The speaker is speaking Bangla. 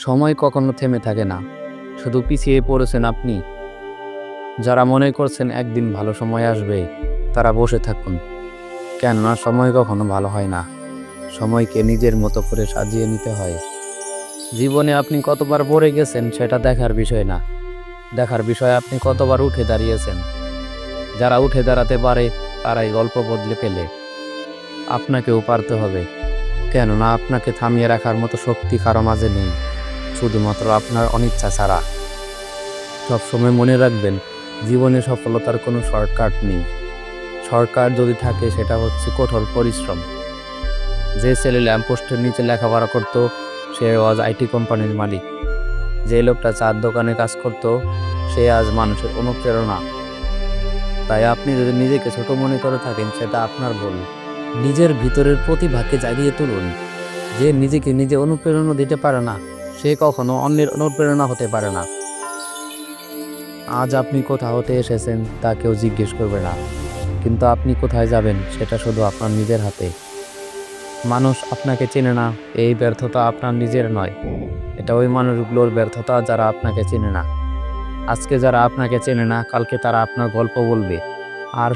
সময় কখনো থেমে থাকে না। শুধু পিছিয়ে পড়েছেন আপনি। যারা মনে করছেন একদিন ভালো সময় আসবে, তারা বসে থাকুন। কেননা সময় কখনো ভালো হয় না। সময়কে নিজের মতো করে সাজিয়ে নিতে হয়। জীবনে আপনি কতবার পড়ে গেছেন সেটা দেখার বিষয় না। দেখার বিষয় আপনি কতবার উঠে দাঁড়িয়েছেন। যারা উঠে দাঁড়াতে পারে, তারাই গল্প বদলে পেলে আপনাকেও পারতে হবে। কেননা আপনাকে থামিয়ে রাখার মতো শক্তি কারও মাঝে নেই। শুধুমাত্র আপনার অনিচ্ছা ছাড়া। সবসময় মনে রাখবেন, জীবনে সফলতার কোনো শর্টকাট নেই। শর্টকাট যদি থাকে, সেটা হচ্ছে কঠোর পরিশ্রম। যে ছেলে ল্যাম্পপোস্টের নিচে লেখাপড়া করত, সে আজ আইটি কোম্পানির মালিক। যে লোকটা চার দোকানে কাজ করত, সে আজ মানুষের অনুপ্রেরণা। তাই আপনি যদি নিজেকে ছোট মনে করে থাকেন, সেটা আপনার ভুল। নিজের ভিতরের প্রতিভাকে জাগিয়ে তুলুন। যে নিজেকে নিজে অনুপ্রেরণা দিতে পারে না সে কখনো অন্যের অনুপ্রেরণা হতে পারে না। আজ আপনি কোথা হতে এসেছেন তা কেউ জিজ্ঞেস করবে না। কিন্তু আপনি কোথায় যাবেন সেটা শুধু আপনার নিজের হাতে। মানুষ আপনাকে চেনে না, এই ব্যর্থতা আপনার নিজের নয়। এটা ওই মানুষগুলোর ব্যর্থতা যারা আপনাকে চেনে না। আজকে যারা আপনাকে চেনে না, কালকে তারা আপনার গল্প বলবে। আর